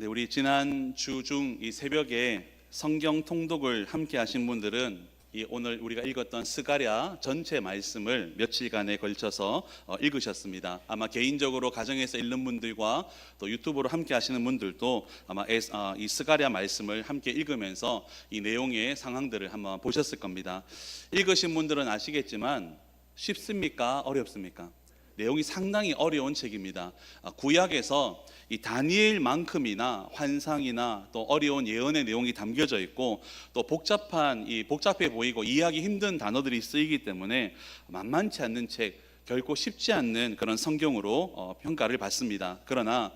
네, 우리 지난 주 중 이 새벽에 성경 통독을 함께 하신 분들은 이 오늘 우리가 읽었던 스가랴 전체 말씀을 며칠간에 걸쳐서 어, 읽으셨습니다. 아마 개인적으로 가정에서 읽는 분들과 또 유튜브로 함께 하시는 분들도 아마 에스- 아, 이 스가랴 말씀을 함께 읽으면서 이 내용의 상황들을 한번 보셨을 겁니다. 읽으신 분들은 아시겠지만 쉽습니까? 어렵습니까? 내용이 상당히 어려운 책입니다. 아, 구약에서 이 다니엘만큼이나 환상이나 또 어려운 예언의 내용이 담겨져 있고 또 복잡한 이 복잡해 보이고 이해하기 힘든 단어들이 쓰이기 때문에 만만치 않는 책, 결코 쉽지 않는 그런 성경으로 어, 평가를 받습니다. 그러나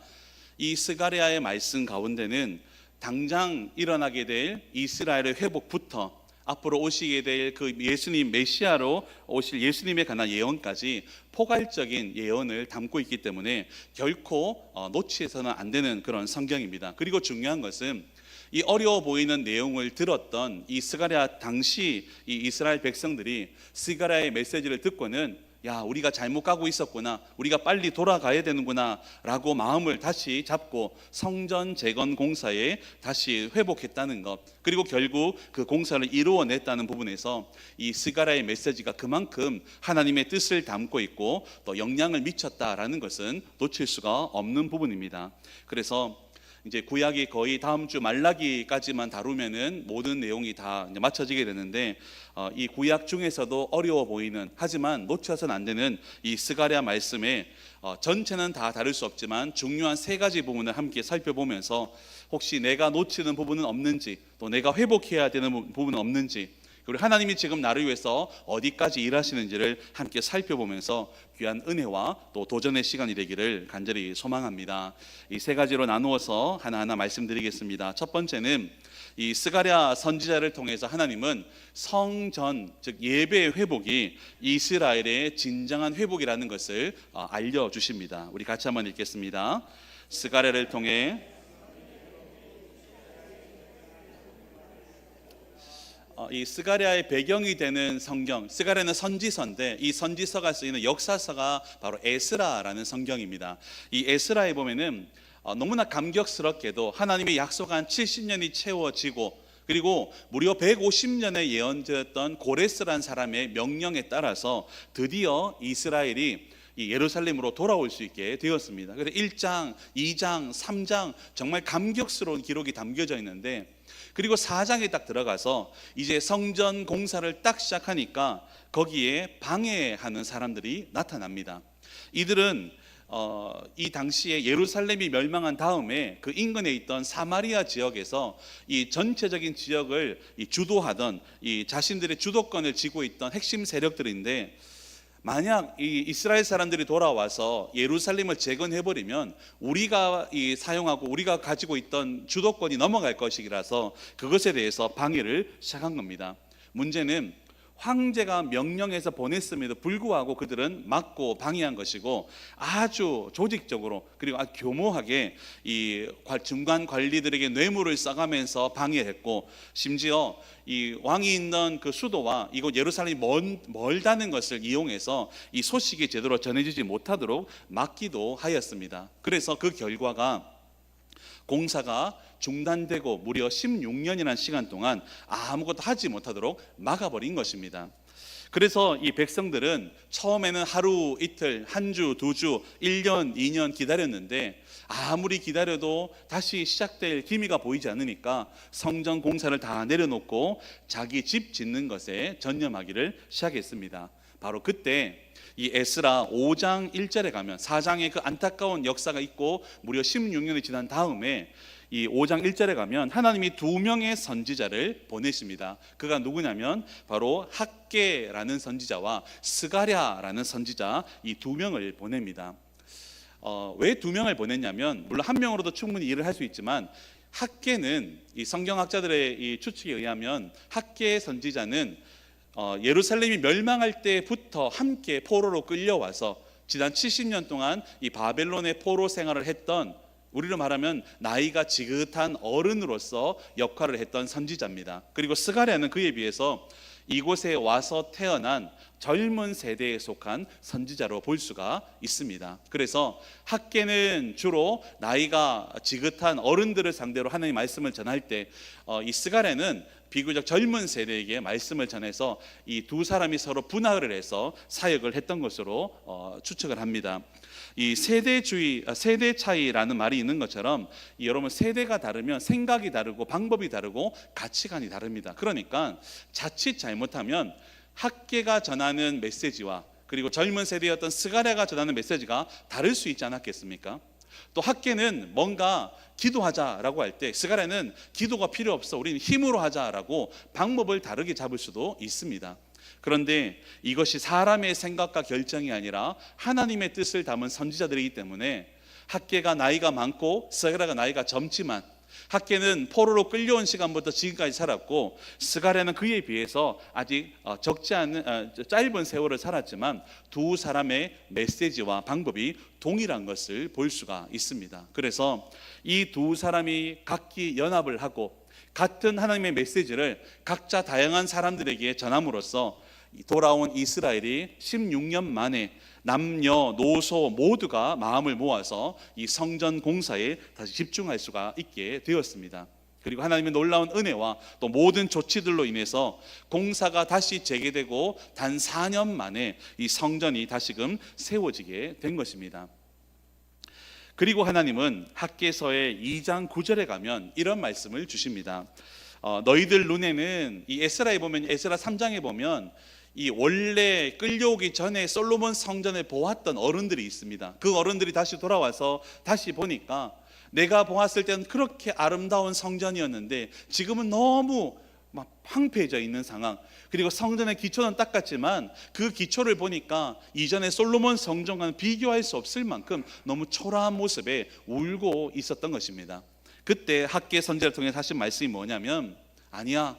이 스가랴의 말씀 가운데는 당장 일어나게 될 이스라엘의 회복부터 앞으로 오시게 될 그 예수님 메시아로 오실 예수님에 관한 예언까지 포괄적인 예언을 담고 있기 때문에 결코 어, 놓치서는 안 되는 그런 성경입니다. 그리고 중요한 것은 이 어려워 보이는 내용을 들었던 이 스가랴 당시 이 이스라엘 백성들이 스가랴의 메시지를 듣고는 야, 우리가 잘못 가고 있었구나. 우리가 빨리 돌아가야 되는구나. 라고 마음을 다시 잡고 성전 재건 공사에 다시 회복했다는 것. 그리고 결국 그 공사를 이루어냈다는 부분에서 이 스가라의 메시지가 그만큼 하나님의 뜻을 담고 있고 또 영향을 미쳤다라는 것은 놓칠 수가 없는 부분입니다. 그래서 이제 구약이 거의 다음 주 말라기까지만 다루면은 모든 내용이 다 맞춰지게 되는데 어, 이 구약 중에서도 어려워 보이는 하지만 놓쳐서는 안 되는 이 스가랴 말씀에 어, 전체는 다 다룰 수 없지만 중요한 세 가지 부분을 함께 살펴보면서 혹시 내가 놓치는 부분은 없는지 또 내가 회복해야 되는 부- 부분은 없는지 그리고 하나님이 지금 나를 위해서 어디까지 일하시는지를 함께 살펴보면서 귀한 은혜와 또 도전의 시간이 되기를 간절히 소망합니다. 이 세 가지로 나누어서 하나하나 말씀드리겠습니다. 첫 번째는 이 스가랴 선지자를 통해서 하나님은 성전 즉 예배의 회복이 이스라엘의 진정한 회복이라는 것을 어, 알려 주십니다. 우리 같이 한번 읽겠습니다. 스가랴를 통해 이 스가랴의 배경이 되는 성경, 스가랴는 선지서인데 이 선지서가 쓰이는 역사서가 바로 에스라라는 성경입니다. 이 에스라에 보면은 어, 너무나 감격스럽게도 하나님의 약속한 70년이 채워지고 그리고 무려 150년의 예언되었던 고레스란 사람의 명령에 따라서 드디어 이스라엘이 이 예루살렘으로 돌아올 수 있게 되었습니다. 그래서 1장, 2장, 3장 정말 감격스러운 기록이 담겨져 있는데 그리고 4장에 딱 들어가서 이제 성전 공사를 딱 시작하니까 거기에 방해하는 사람들이 나타납니다. 이들은 어, 이 당시에 예루살렘이 멸망한 다음에 그 인근에 있던 사마리아 지역에서 이 전체적인 지역을 이 주도하던 이 자신들의 주도권을 쥐고 있던 핵심 세력들인데 만약 이 이스라엘 사람들이 돌아와서 예루살렘을 재건해 버리면 우리가 이 사용하고 우리가 가지고 있던 주도권이 넘어갈 것이라서 그것에 대해서 방해를 시작한 겁니다. 문제는 황제가 명령해서 보냈음에도 불구하고 그들은 막고 방해한 것이고 아주 조직적으로 그리고 아주 교모하게 이 관- 중간 관리들에게 뇌물을 써가면서 방해했고 심지어 이 왕이 있는 그 수도와 이곳 예루살렘이 먼, 멀다는 것을 이용해서 이 소식이 제대로 전해지지 못하도록 막기도 하였습니다. 그래서 그 결과가 공사가 중단되고 무려 16년이라는 시간 동안 아무것도 하지 못하도록 막아버린 것입니다. 그래서 이 백성들은 처음에는 하루 이틀, 한 주, 두 주, 1년, 2년 기다렸는데 아무리 기다려도 다시 시작될 기미가 보이지 않으니까 성전 공사를 다 내려놓고 자기 집 짓는 것에 전념하기를 시작했습니다. 바로 그때 이 에스라 5장 1절에 가면 4장의 그 안타까운 역사가 있고 무려 16년이 지난 다음에 이 5장 1절에 가면 하나님이 두 명의 선지자를 보내십니다. 그가 누구냐면 바로 학계라는 선지자와 스가랴라는 선지자 이 두 명을 보냅니다. 어, 왜 두 명을 보냈냐면 물론 한 명으로도 충분히 일을 할 수 있지만 학계는 이 성경학자들의 이 추측에 의하면 학계 선지자는 어, 예루살렘이 멸망할 때부터 함께 포로로 끌려와서 지난 70년 동안 이 바벨론의 포로 생활을 했던 우리로 말하면 나이가 지긋한 어른으로서 역할을 했던 선지자입니다. 그리고 스가랴는 그에 비해서 이곳에 와서 태어난 젊은 세대에 속한 선지자로 볼 수가 있습니다. 그래서 학계는 주로 나이가 지긋한 어른들을 상대로 하나님 말씀을 전할 때이 스가랴는 비교적 젊은 세대에게 말씀을 전해서 이 두 사람이 서로 분할을 해서 사역을 했던 것으로 어, 추측을 합니다. 이 세대주의, 아, 세대 차이라는 말이 있는 것처럼 이 여러분 세대가 다르면 생각이 다르고 방법이 다르고 가치관이 다릅니다. 그러니까 자칫 잘못하면 학계가 전하는 메시지와 그리고 젊은 세대였던 스가랴가 전하는 메시지가 다를 수 있지 않았겠습니까? 또 학계는 뭔가 기도하자라고 할 때 스가랴는 기도가 필요 없어 우리는 힘으로 하자라고 방법을 다르게 잡을 수도 있습니다. 그런데 이것이 사람의 생각과 결정이 아니라 하나님의 뜻을 담은 선지자들이기 때문에 학계가 나이가 많고 스가랴가 나이가 젊지만 학계는 포로로 끌려온 시간부터 지금까지 살았고 스가랴는 그에 비해서 아직 어, 적지 않은 어, 짧은 세월을 살았지만 두 사람의 메시지와 방법이 동일한 것을 볼 수가 있습니다. 그래서 이 두 사람이 각기 연합을 하고 같은 하나님의 메시지를 각자 다양한 사람들에게 전함으로써 돌아온 이스라엘이 16년 만에 남녀 노소 모두가 마음을 모아서 이 성전 공사에 다시 집중할 수가 있게 되었습니다. 그리고 하나님의 놀라운 은혜와 또 모든 조치들로 인해서 공사가 다시 재개되고 단 4년 만에 이 성전이 다시금 세워지게 된 것입니다. 그리고 하나님은 학계서의 2장 9절에 가면 이런 말씀을 주십니다. 어, 너희들 눈에는 이 에스라에 보면 에스라 3장에 보면 이 원래 끌려오기 전에 솔로몬 성전을 보았던 어른들이 있습니다. 그 어른들이 다시 돌아와서 다시 보니까 내가 보았을 때는 그렇게 아름다운 성전이었는데 지금은 너무 막 황폐해져 있는 상황. 그리고 성전의 기초는 닦았지만 그 기초를 보니까 이전에 솔로몬 성전과는 비교할 수 없을 만큼 너무 초라한 모습에 울고 있었던 것입니다. 그때 학계 선제를 통해 하신 말씀이 뭐냐면 아니야.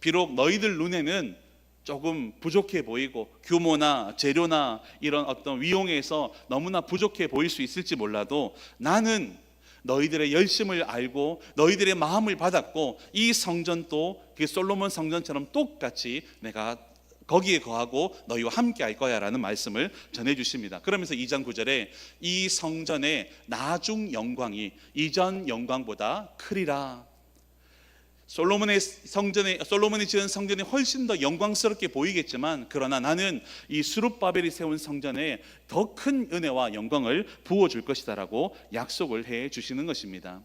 비록 너희들 눈에는 조금 부족해 보이고 규모나 재료나 이런 어떤 위용에서 너무나 부족해 보일 수 있을지 몰라도 나는 너희들의 열심을 알고 너희들의 마음을 받았고 이 성전도 그 솔로몬 성전처럼 똑같이 내가 거기에 거하고 너희와 함께 할 거야라는 말씀을 전해 주십니다. 그러면서 2장 9절에 이 성전의 나중 영광이 이전 영광보다 크리라 솔로몬의 성전에 솔로몬이 지은 성전이 훨씬 더 영광스럽게 보이겠지만 그러나 나는 이 수룹바벨이 세운 성전에 더 큰 은혜와 영광을 부어 줄 것이다라고 약속을 해 주시는 것입니다.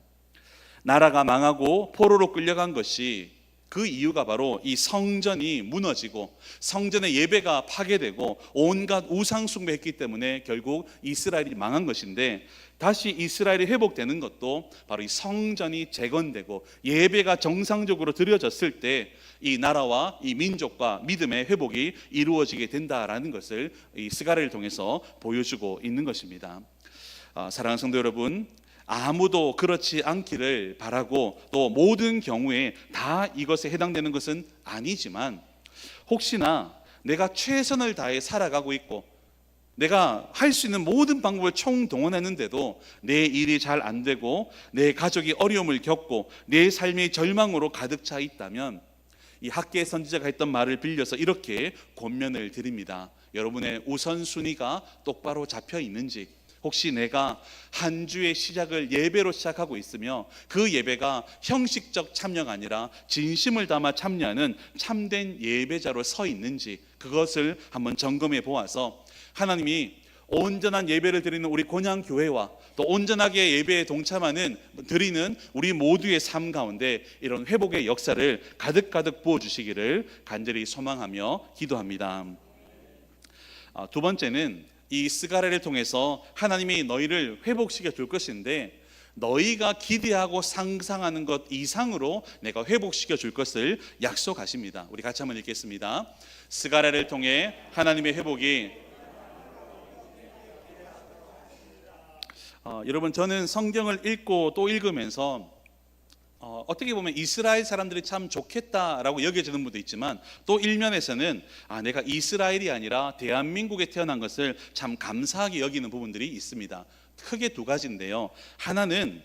나라가 망하고 포로로 끌려간 것이 그 이유가 바로 이 성전이 무너지고 성전의 예배가 파괴되고 온갖 우상 숭배했기 때문에 결국 이스라엘이 망한 것인데 다시 이스라엘이 회복되는 것도 바로 이 성전이 재건되고 예배가 정상적으로 드려졌을 때 이 나라와 이 민족과 믿음의 회복이 이루어지게 된다라는 것을 이 스가랴를 통해서 보여주고 있는 것입니다. 아, 사랑하는 성도 여러분, 아무도 그렇지 않기를 바라고 또 모든 경우에 다 이것에 해당되는 것은 아니지만 혹시나 내가 최선을 다해 살아가고 있고 내가 할 수 있는 모든 방법을 총동원했는데도 내 일이 잘 안 되고 내 가족이 어려움을 겪고 내 삶이 절망으로 가득 차 있다면 이 학계 선지자가 했던 말을 빌려서 이렇게 권면을 드립니다. 여러분의 우선순위가 똑바로 잡혀 있는지 혹시 내가 한 주의 시작을 예배로 시작하고 있으며 그 예배가 형식적 참여가 아니라 진심을 담아 참여하는 참된 예배자로 서 있는지 그것을 한번 점검해 보아서 하나님이 온전한 예배를 드리는 우리 곤양 교회와 또 온전하게 예배에 동참하는 드리는 우리 모두의 삶 가운데 이런 회복의 역사를 가득가득 부어 주시기를 간절히 소망하며 기도합니다. 아, 두 번째는 이 스가랴를 통해서 하나님이 너희를 회복시켜 줄 것인데 너희가 기대하고 상상하는 것 이상으로 내가 회복시켜 줄 것을 약속하십니다. 우리 같이 한번 읽겠습니다. 스가랴를 통해 하나님의 회복이 어, 여러분 저는 성경을 읽고 또 읽으면서 어, 어떻게 보면 이스라엘 사람들이 참 좋겠다라고 여겨지는 분도 있지만 또 일면에서는 아, 내가 이스라엘이 아니라 대한민국에 태어난 것을 참 감사하게 여기는 부분들이 있습니다. 크게 두 가지인데요. 하나는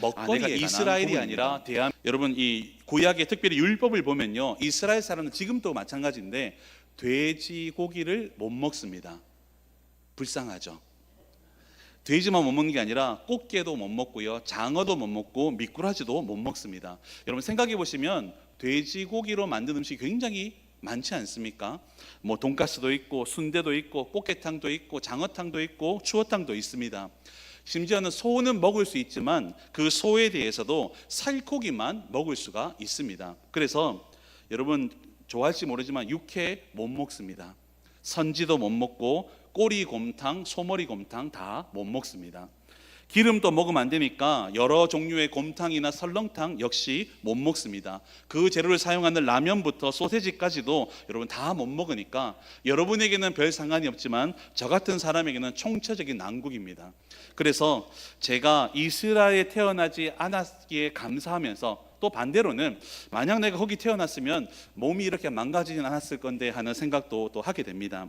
먹거리에 아, 이스라엘이. 아니라 대한 여러분 이 구약의 특별히 율법을 보면요. 이스라엘 사람은 지금도 마찬가지인데 돼지고기를 못 먹습니다. 불쌍하죠. 돼지만 못 먹는 게 아니라 꽃게도 못 먹고요. 장어도 못 먹고 미꾸라지도 못 먹습니다. 여러분 생각해 보시면 돼지고기로 만든 음식이 굉장히 많지 않습니까? 뭐 돈가스도 있고 순대도 있고 꽃게탕도 있고 장어탕도 있고 추어탕도 있습니다. 심지어는 소는 먹을 수 있지만 그 소에 대해서도 살코기만 먹을 수가 있습니다. 그래서 여러분 좋아할지 모르지만 육회 못 먹습니다. 선지도 못 먹고 꼬리 곰탕, 소머리 곰탕 다 못 먹습니다. 기름도 먹으면 안 되니까 여러 종류의 곰탕이나 설렁탕 역시 못 먹습니다. 그 재료를 사용하는 라면부터 소세지까지도 여러분 다 못 먹으니까 여러분에게는 별 상관이 없지만 저 같은 사람에게는 총체적인 난국입니다. 그래서 제가 이스라엘에 태어나지 않았기에 감사하면서 또 반대로는 만약 내가 거기 태어났으면 몸이 이렇게 망가지진 않았을 건데 하는 생각도 또 하게 됩니다.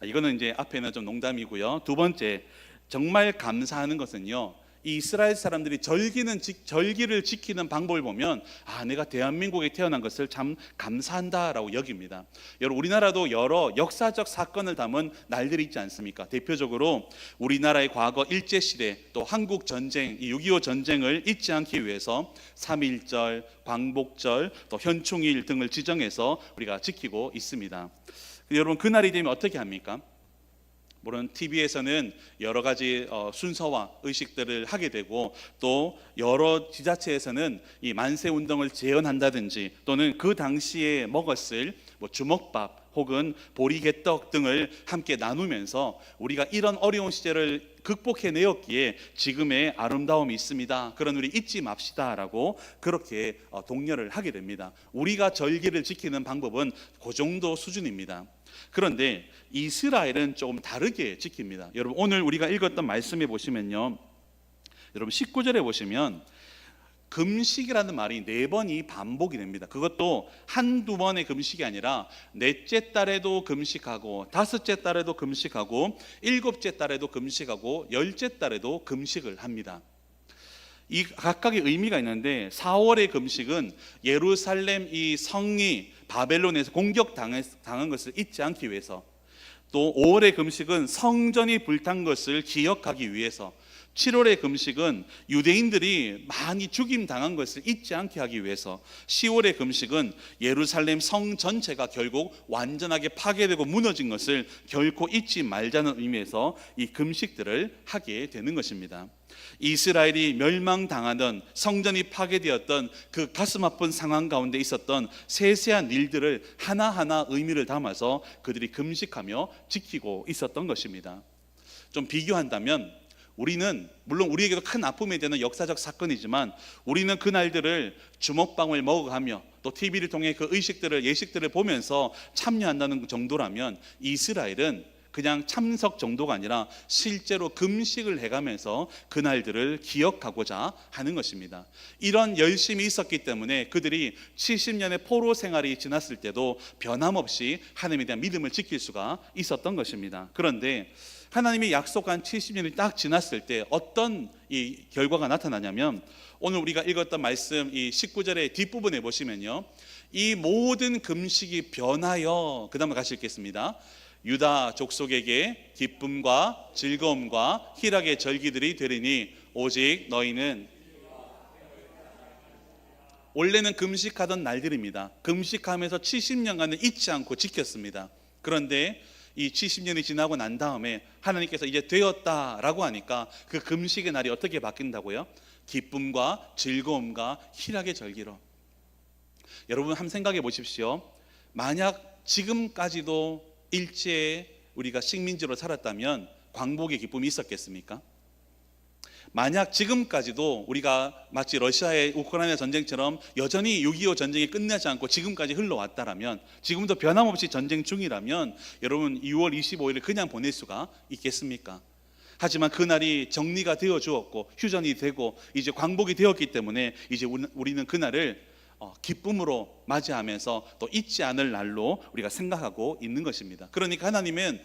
아, 이거는 이제 앞에는 좀 농담이고요. 두 번째 정말 감사하는 것은요. 이 이스라엘 사람들이 절기는 지- 절기를 지키는 방법을 보면 아 내가 대한민국에 태어난 것을 참 감사한다라고 여깁니다. 여러분 우리나라도 여러 역사적 사건을 담은 날들이 있지 않습니까? 대표적으로 우리나라의 과거 일제 시대 또 한국 전쟁 이 6.25 전쟁을 잊지 않기 위해서 3.1절, 광복절, 또 현충일 등을 지정해서 우리가 지키고 있습니다. 여러분 그날이 되면 어떻게 합니까? 물론 TV에서는 여러 가지 어, 순서와 의식들을 하게 되고 또 여러 지자체에서는 이 만세 운동을 재현한다든지 또는 그 당시에 먹었을 뭐 주먹밥 혹은 보리개떡 등을 함께 나누면서 우리가 이런 어려운 시절을 극복해 내었기에 지금의 아름다움이 있습니다. 그런 우리 잊지 맙시다라고 그렇게 어, 독려를 하게 됩니다. 우리가 절기를 지키는 방법은 그 정도 수준입니다. 그런데 이스라엘은 조금 다르게 지킵니다. 여러분 오늘 우리가 읽었던 말씀에 보시면요. 여러분 19절에 보시면 금식이라는 말이 네 번이 반복이 됩니다. 그것도 한두 번의 금식이 아니라 넷째 달에도 금식하고 다섯째 달에도 금식하고 일곱째 달에도 금식하고 열째 달에도 금식을 합니다. 이 각각의 의미가 있는데 4월의 금식은 예루살렘 이 성이 바벨론에서 공격 당한 것을 잊지 않기 위해서 또 5월의 금식은 성전이 불탄 것을 기억하기 위해서 7월의 금식은 유대인들이 많이 죽임 당한 것을 잊지 않게 하기 위해서 10월의 금식은 예루살렘 성 전체가 결국 완전하게 파괴되고 무너진 것을 결코 잊지 말자는 의미에서 이 금식들을 하게 되는 것입니다. 이스라엘이 멸망당하던 성전이 파괴되었던 그 가슴 아픈 상황 가운데 있었던 세세한 일들을 하나하나 의미를 담아서 그들이 금식하며 지키고 있었던 것입니다. 좀 비교한다면 우리는 물론 우리에게도 큰 아픔이 되는 역사적 사건이지만 우리는 그 날들을 주먹빵을 먹어가며 또 TV를 통해 그 의식들을 예식들을 보면서 참여한다는 정도라면 이스라엘은 그냥 참석 정도가 아니라 실제로 금식을 해가면서 그날들을 기억하고자 하는 것입니다. 이런 열심이 있었기 때문에 그들이 70년의 포로 생활이 지났을 때도 변함없이 하나님에 대한 믿음을 지킬 수가 있었던 것입니다. 그런데 하나님이 약속한 70년이 딱 지났을 때 어떤 이 결과가 나타나냐면 오늘 우리가 읽었던 말씀 이 19절의 뒷부분에 보시면요. 이 모든 금식이 변하여 그다음에 같이 읽겠습니다. 유다 족속에게 기쁨과 즐거움과 희락의 절기들이 되리니 오직 너희는 원래는 금식하던 날들입니다. 금식하면서 70년간을 잊지 않고 지켰습니다. 그런데 이 70년이 지나고 난 다음에 하나님께서 이제 되었다라고 하니까 그 금식의 날이 어떻게 바뀐다고요? 기쁨과 즐거움과 희락의 절기로. 여러분 한번 생각해 보십시오. 만약 지금까지도 일제에 우리가 식민지로 살았다면 광복의 기쁨이 있었겠습니까? 만약 지금까지도 우리가 마치 러시아의 우크라이나 전쟁처럼 여전히 6.25 전쟁이 끝나지 않고 지금까지 흘러왔다라면 지금도 변함없이 전쟁 중이라면 여러분 2월 25일을 그냥 보낼 수가 있겠습니까? 하지만 그날이 정리가 되어 주었고 휴전이 되고 이제 광복이 되었기 때문에 이제 우리는 그날을 어, 기쁨으로 맞이하면서 또 잊지 않을 날로 우리가 생각하고 있는 것입니다. 그러니까 하나님은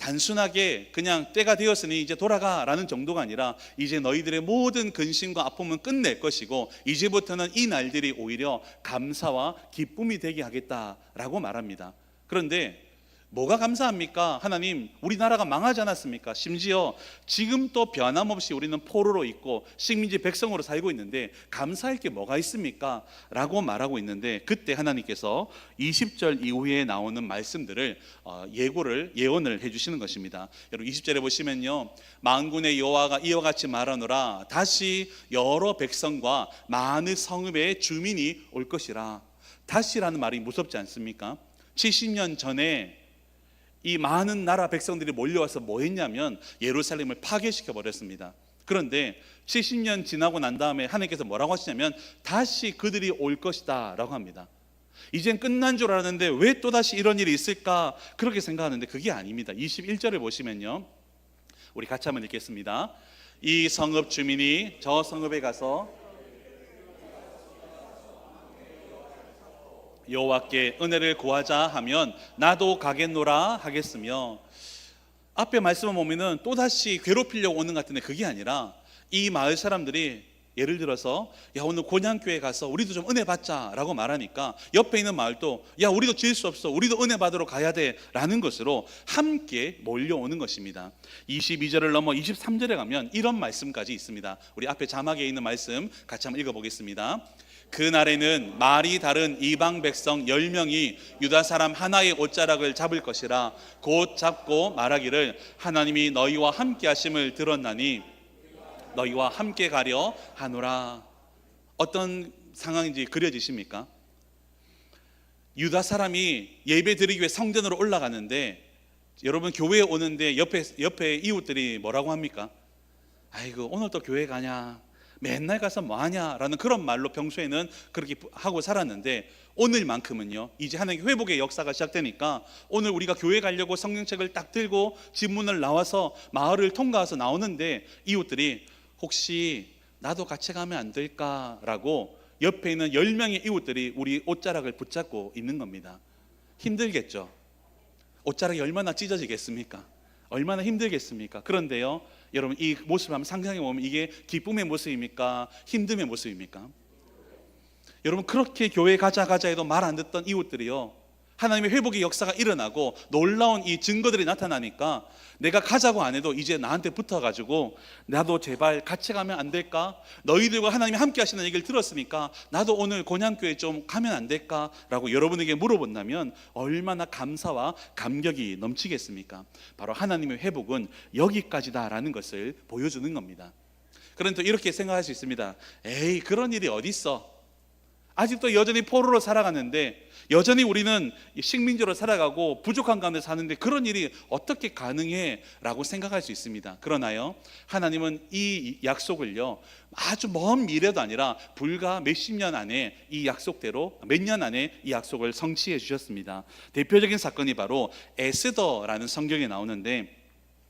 단순하게 그냥 때가 되었으니 이제 돌아가 라는 정도가 아니라 이제 너희들의 모든 근심과 아픔은 끝낼 것이고 이제부터는 이 날들이 오히려 감사와 기쁨이 되게 하겠다라고 말합니다. 그런데 뭐가 감사합니까? 하나님, 우리나라가 망하지 않았습니까? 심지어 지금 또 변함없이 우리는 포로로 있고 식민지 백성으로 살고 있는데 감사할 게 뭐가 있습니까? 라고 말하고 있는데 그때 하나님께서 20절 이후에 나오는 말씀들을 어, 예고를 예언을 해 주시는 것입니다. 여러분 20절에 보시면요. 만군의 여호와가 이와 같이 말하노라 다시 여러 백성과 많은 성읍의 주민이 올 것이라. 다시라는 말이 무섭지 않습니까? 70년 전에 이 많은 나라 백성들이 몰려와서 뭐 했냐면 예루살렘을 파괴시켜 버렸습니다. 그런데 70년 지나고 난 다음에 하나님께서 뭐라고 하시냐면 다시 그들이 올 것이다라고 합니다. 이젠 끝난 줄 알았는데 왜 또다시 이런 일이 있을까? 그렇게 생각하는데 그게 아닙니다. 21절을 보시면요. 우리 같이 한번 읽겠습니다. 이 성읍 주민이 저 성읍에 가서 여호와께 은혜를 구하자 하면 나도 가겠노라 하겠으며 앞에 말씀을 보면은 또 다시 괴롭히려고 오는 것 같은데 그게 아니라 이 마을 사람들이 예를 들어서 야 오늘 곤양교회 가서 우리도 좀 은혜 받자라고 말하니까 옆에 있는 마을도 야 우리도 질수 없어 우리도 은혜 받으러 가야 돼라는 것으로 함께 몰려오는 것입니다. 22절을 넘어 23절에 가면 이런 말씀까지 있습니다. 우리 앞에 자막에 있는 말씀 같이 한번 읽어보겠습니다. 그날에는 말이 다른 이방 백성 열 명이 유다 사람 하나의 옷자락을 잡을 것이라 곧 잡고 말하기를 하나님이 너희와 함께 하심을 들었나니 너희와 함께 가려 하노라. 어떤 상황인지 그려지십니까? 유다 사람이 예배 드리기 위해 성전으로 올라가는데 여러분 교회에 오는데 옆에 옆에 이웃들이 뭐라고 합니까? 아이고 오늘 또 교회 가냐? 맨날 가서 뭐 하냐라는 그런 말로 평소에는 그렇게 하고 살았는데 오늘만큼은요 이제 하나님 회복의 역사가 시작되니까 오늘 우리가 교회 가려고 성경책을 딱 들고 집 문을 나와서 마을을 통과해서 나오는데 이웃들이 혹시 나도 같이 가면 안 될까라고 옆에 있는 열 명의 이웃들이 우리 옷자락을 붙잡고 있는 겁니다. 힘들겠죠. 옷자락이 얼마나 찢어지겠습니까? 얼마나 힘들겠습니까? 그런데요, 여러분 이 모습을 한번 상상해 보면 이게 기쁨의 모습입니까? 힘듦의 모습입니까? 여러분 그렇게 교회 가자 가자 해도 말 안 듣던 이웃들이요. 하나님의 회복의 역사가 일어나고 놀라운 이 증거들이 나타나니까 내가 가자고 안 해도 이제 나한테 붙어가지고 나도 제발 같이 가면 안 될까? 너희들과 하나님이 함께 하시는 얘기를 들었으니까 나도 오늘 곤양교회 좀 가면 안 될까? 라고 여러분에게 물어본다면 얼마나 감사와 감격이 넘치겠습니까? 바로 하나님의 회복은 여기까지다라는 것을 보여주는 겁니다. 그런데 또 이렇게 생각할 수 있습니다. 에이 그런 일이 어디 있어? 아직도 여전히 포로로 살아가는데 여전히 우리는 식민지로 살아가고 부족한 가운데 사는데 그런 일이 어떻게 가능해? 라고 생각할 수 있습니다. 그러나요, 하나님은 이 약속을요, 아주 먼 미래도 아니라 불과 몇십 년 안에 이 약속대로 몇 년 안에 이 약속을 성취해 주셨습니다. 대표적인 사건이 바로 에스더라는 성경에 나오는데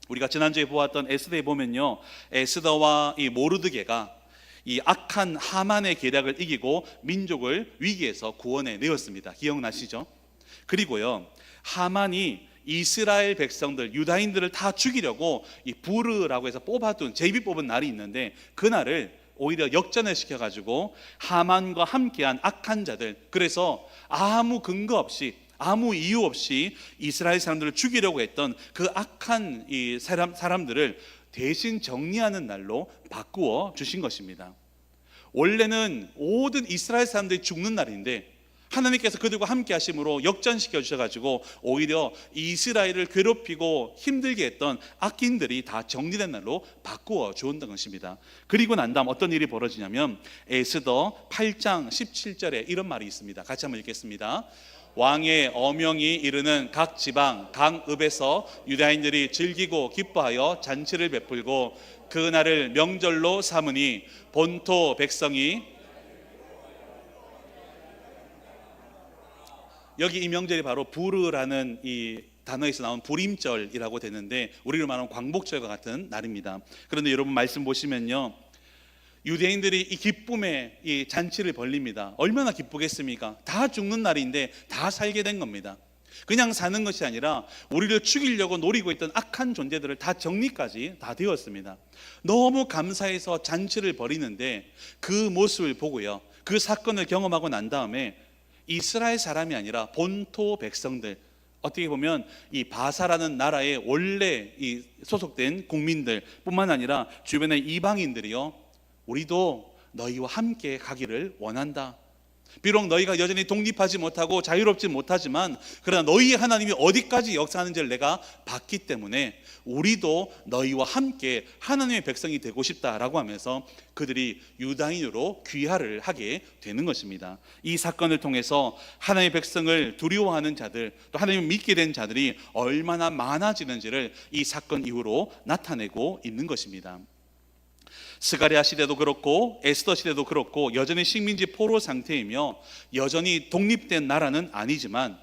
우리가 지난주에 보았던 에스더에 보면요, 에스더와 이 모르드게가 이 악한 하만의 계략을 이기고 민족을 위기에서 구원해 내었습니다. 기억나시죠? 그리고요. 하만이 이스라엘 백성들 유다인들을 다 죽이려고 이 부르라고 해서 뽑아둔 제비 뽑은 날이 있는데 그날을 오히려 역전을 시켜가지고 하만과 함께한 악한 자들 그래서 아무 근거 없이 아무 이유 없이 이스라엘 사람들을 죽이려고 했던 그 악한 이 사람 사람들을 대신 정리하는 날로 바꾸어 주신 것입니다. 원래는 모든 이스라엘 사람들이 죽는 날인데 하나님께서 그들과 함께 하심으로 역전시켜 주셔가지고 오히려 이스라엘을 괴롭히고 힘들게 했던 악인들이 다 정리된 날로 바꾸어 주었던 것입니다. 그리고 난 다음 어떤 일이 벌어지냐면 에스더 8장 17절에 이런 말이 있습니다. 같이 한번 읽겠습니다. 왕의 어명이 이르는 각 지방 강읍에서 유다인들이 즐기고 기뻐하여 잔치를 베풀고 그 날을 명절로 삼으니 본토 백성이 여기 이 명절이 바로 부르라는 이 단어에서 나온 불임절이라고 되는데 우리로 말하면 광복절과 같은 날입니다. 그런데 여러분 말씀 보시면요. 유대인들이 이 기쁨의 이 잔치를 벌립니다. 얼마나 기쁘겠습니까? 다 죽는 날인데 다 살게 된 겁니다. 그냥 사는 것이 아니라 우리를 죽이려고 노리고 있던 악한 존재들을 다 정리까지 다 되었습니다. 너무 감사해서 잔치를 벌이는데 그 모습을 보고요. 그 사건을 경험하고 난 다음에 이스라엘 사람이 아니라 본토 백성들 어떻게 보면 이 바사라는 나라의 원래 이 소속된 국민들뿐만 아니라 주변의 이방인들이요. 우리도 너희와 함께 가기를 원한다. 비록 너희가 여전히 독립하지 못하고 자유롭지 못하지만 그러나 너희 하나님이 어디까지 역사하는지를 내가 봤기 때문에 우리도 너희와 함께 하나님의 백성이 되고 싶다라고 하면서 그들이 유다인으로 귀화를 하게 되는 것입니다. 이 사건을 통해서 하나님의 백성을 두려워하는 자들 또 하나님을 믿게 된 자들이 얼마나 많아지는지를 이 사건 이후로 나타내고 있는 것입니다. 스가랴 시대도 그렇고 에스더 시대도 그렇고 여전히 식민지 포로 상태이며 여전히 독립된 나라는 아니지만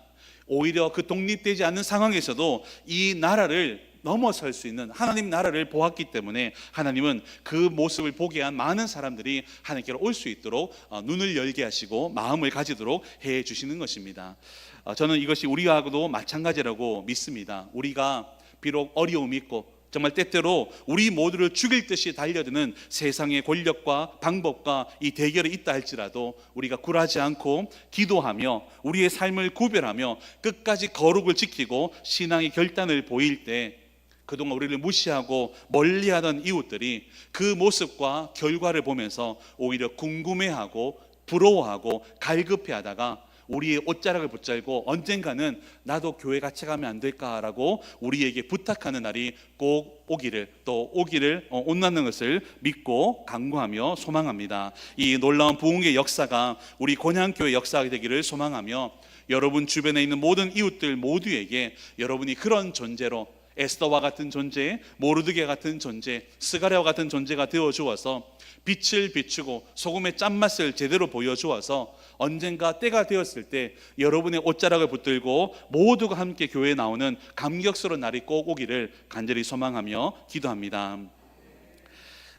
오히려 그 독립되지 않는 상황에서도 이 나라를 넘어설 수 있는 하나님 나라를 보았기 때문에 하나님은 그 모습을 보게 한 많은 사람들이 하나님께로 올 수 있도록 어, 눈을 열게 하시고 마음을 가지도록 해 주시는 것입니다. 어, 저는 이것이 우리하고도 마찬가지라고 믿습니다. 우리가 비록 어려움이 있고 정말 때때로 우리 모두를 죽일 듯이 달려드는 세상의 권력과 방법과 이 대결이 있다 할지라도 우리가 굴하지 않고 기도하며 우리의 삶을 구별하며 끝까지 거룩을 지키고 신앙의 결단을 보일 때 그동안 우리를 무시하고 멀리하던 이웃들이 그 모습과 결과를 보면서 오히려 궁금해하고 부러워하고 갈급해하다가 우리의 옷자락을 붙잡고 언젠가는 나도 교회 같이 가면 안 될까라고 우리에게 부탁하는 날이 꼭 오기를 또 오기를 어, 온나는 것을 믿고 간구하며 소망합니다. 이 놀라운 부흥의 역사가 우리 곤양교회 역사가 되기를 소망하며 여러분 주변에 있는 모든 이웃들 모두에게 여러분이 그런 존재로 에스더와 같은 존재, 모르드게 같은 존재, 스가랴와 같은 존재가 되어 주어서 빛을 비추고 소금의 짠맛을 제대로 보여 주어서 언젠가 때가 되었을 때 여러분의 옷자락을 붙들고 모두가 함께 교회에 나오는 감격스러운 날이 꼭 오기를 간절히 소망하며 기도합니다.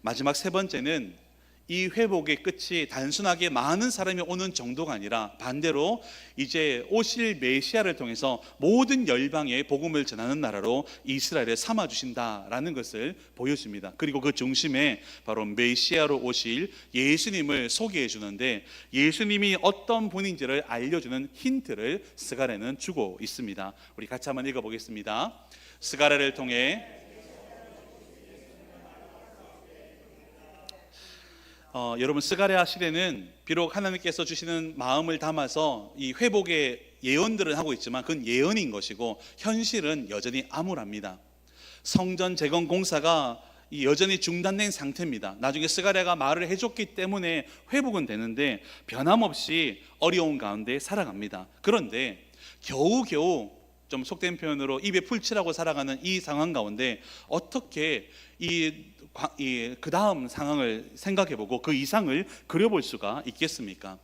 마지막 세 번째는 이 회복의 끝이 단순하게 많은 사람이 오는 정도가 아니라 반대로 이제 오실 메시아를 통해서 모든 열방에 복음을 전하는 나라로 이스라엘을 삼아 주신다라는 것을 보여줍니다. 그리고 그 중심에 바로 메시아로 오실 예수님을 소개해 주는데 예수님이 어떤 분인지를 알려 주는 힌트를 스가랴는 주고 있습니다. 우리 같이 한번 읽어 보겠습니다. 스가랴를 통해 어, 여러분 스가랴 시대는 비록 하나님께서 주시는 마음을 담아서 이 회복의 예언들은 하고 있지만 그건 예언인 것이고 현실은 여전히 암울합니다. 성전 재건 공사가 이 여전히 중단된 상태입니다. 나중에 스가랴가 말을 해줬기 때문에 회복은 되는데 변함없이 어려운 가운데 살아갑니다. 그런데 겨우겨우 좀 속된 표현으로 입에 풀칠하고 살아가는 이 상황 가운데 어떻게 이 그 다음 상황을 생각해보고 그 이상을 그려볼 수가 있겠습니까?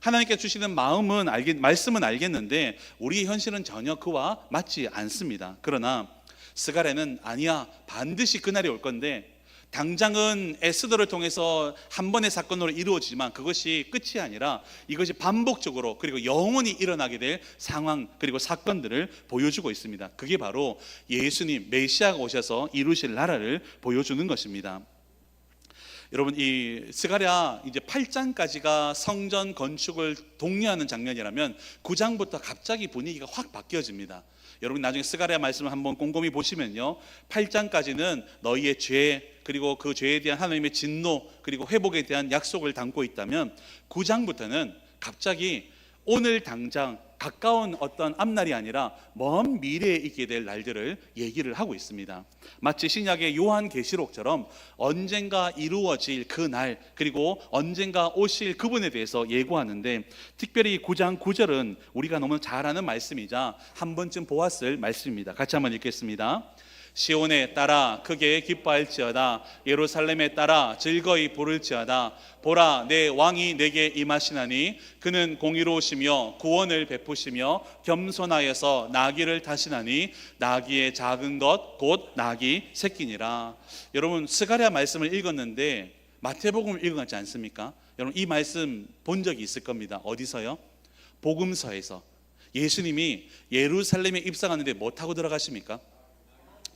하나님께 주시는 마음은 알겠, 말씀은 알겠는데 우리의 현실은 전혀 그와 맞지 않습니다. 그러나 스가랴는 아니야 반드시 그날이 올 건데 당장은 에스더를 통해서 한 번의 사건으로 이루어지지만 그것이 끝이 아니라 이것이 반복적으로 그리고 영원히 일어나게 될 상황 그리고 사건들을 보여주고 있습니다. 그게 바로 예수님 메시아가 오셔서 이루실 나라를 보여주는 것입니다. 여러분 이 스가랴 이제 8장까지가 성전 건축을 독려하는 장면이라면 9장부터 갑자기 분위기가 확 바뀌어집니다. 여러분 나중에 스가랴 말씀을 한번 꼼꼼히 보시면요. 8장까지는 너희의 죄 그리고 그 죄에 대한 하나님의 진노 그리고 회복에 대한 약속을 담고 있다면 9장부터는 갑자기 오늘 당장 가까운 어떤 앞날이 아니라 먼 미래에 있게 될 날들을 얘기를 하고 있습니다. 마치 신약의 요한 계시록처럼 언젠가 이루어질 그 날 그리고 언젠가 오실 그분에 대해서 예고하는데 특별히 9장 9절은 우리가 너무 잘 아는 말씀이자 한 번쯤 보았을 말씀입니다. 같이 한번 읽겠습니다. 시온에 따라 크게 기뻐할지어다 예루살렘에 따라 즐거이 부를지어다 보라 내 왕이 내게 임하시나니 그는 공의로우시며 구원을 베푸시며 겸손하여서 나귀를 타시나니 나귀의 작은 것 곧 나귀 새끼니라 여러분 스가랴 말씀을 읽었는데 마태복음을 읽었지 않습니까? 여러분 이 말씀 본 적이 있을 겁니다. 어디서요? 복음서에서 예수님이 예루살렘에 입성하는데 뭐 타고 들어가십니까?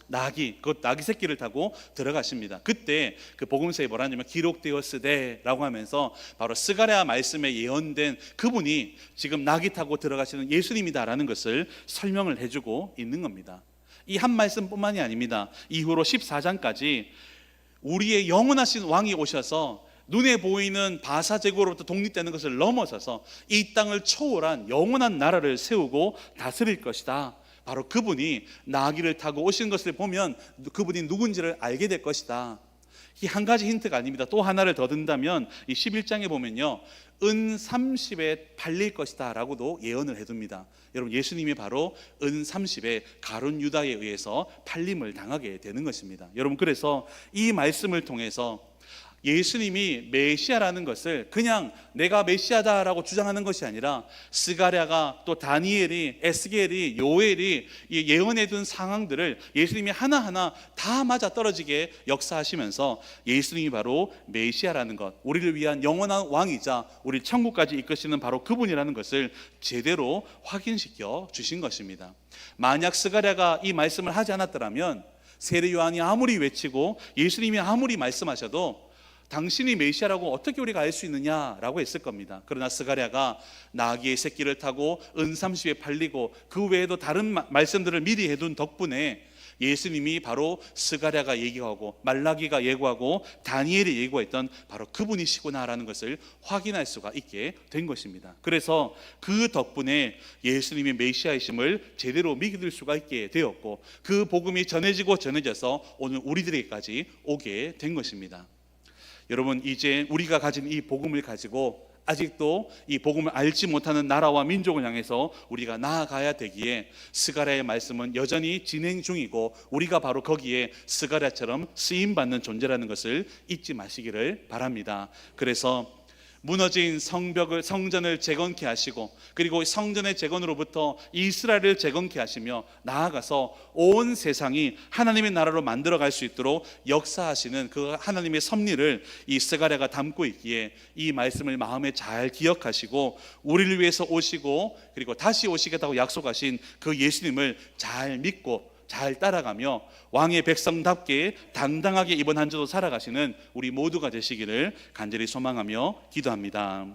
나귀, 그 나귀 새끼를 타고 들어가십니다. 그때 그 복음서에 뭐라냐면 기록되었으되라고 하면서 바로 스가랴 말씀에 예언된 그분이 지금 나귀 타고 들어가시는 예수님이다라는 것을 설명을 해주고 있는 겁니다. 이 한 말씀뿐만이 아닙니다. 이후로 14장까지 우리의 영원하신 왕이 오셔서 눈에 보이는 바사 제국으로부터 독립되는 것을 넘어서서 이 땅을 초월한 영원한 나라를 세우고 다스릴 것이다. 바로 그분이 나귀를 타고 오신 것을 보면 그분이 누군지를 알게 될 것이다. 이 한 가지 힌트가 아닙니다. 또 하나를 더 든다면 이 11장에 보면요. 은 30에 팔릴 것이다 라고도 예언을 해둡니다. 여러분 예수님이 바로 은 30에 가론 유다에 의해서 팔림을 당하게 되는 것입니다. 여러분 그래서 이 말씀을 통해서 예수님이 메시아라는 것을 그냥 내가 메시아다라고 주장하는 것이 아니라 스가랴가 또 다니엘이 에스겔이 요엘이 이 예언해 둔 상황들을 예수님이 하나하나 다 맞아 떨어지게 역사하시면서 예수님이 바로 메시아라는 것 우리를 위한 영원한 왕이자 우리 천국까지 이끄시는 바로 그분이라는 것을 제대로 확인시켜 주신 것입니다. 만약 스가랴가 이 말씀을 하지 않았더라면 세례 요한이 아무리 외치고 예수님이 아무리 말씀하셔도 당신이 메시아라고 어떻게 우리가 알 수 있느냐라고 했을 겁니다. 그러나 스가랴가 나귀의 새끼를 타고 은삼십에 팔리고 그 외에도 다른 마- 말씀들을 미리 해둔 덕분에 예수님이 바로 스가랴가 얘기하고 말라기가 예고하고 다니엘이 예고했던 바로 그분이시구나라는 것을 확인할 수가 있게 된 것입니다. 그래서 그 덕분에 예수님이 메시아이심을 제대로 믿을 수가 있게 되었고 그 복음이 전해지고 전해져서 오늘 우리들에게까지 오게 된 것입니다. 여러분 이제 우리가 가진 이 복음을 가지고 아직도 이 복음을 알지 못하는 나라와 민족을 향해서 우리가 나아가야 되기에 스가랴의 말씀은 여전히 진행 중이고 우리가 바로 거기에 스가랴처럼 쓰임 받는 존재라는 것을 잊지 마시기를 바랍니다. 그래서 무너진 성벽을 성전을 재건케 하시고 그리고 성전의 재건으로부터 이스라엘을 재건케 하시며 나아가서 온 세상이 하나님의 나라로 만들어 갈 수 있도록 역사하시는 그 하나님의 섭리를 이 스가랴가 담고 있기에 이 말씀을 마음에 잘 기억하시고 우리를 위해서 오시고 그리고 다시 오시겠다고 약속하신 그 예수님을 잘 믿고 잘 따라가며 왕의 백성답게 당당하게 이번 한 주도 살아가시는 우리 모두가 되시기를 간절히 소망하며 기도합니다.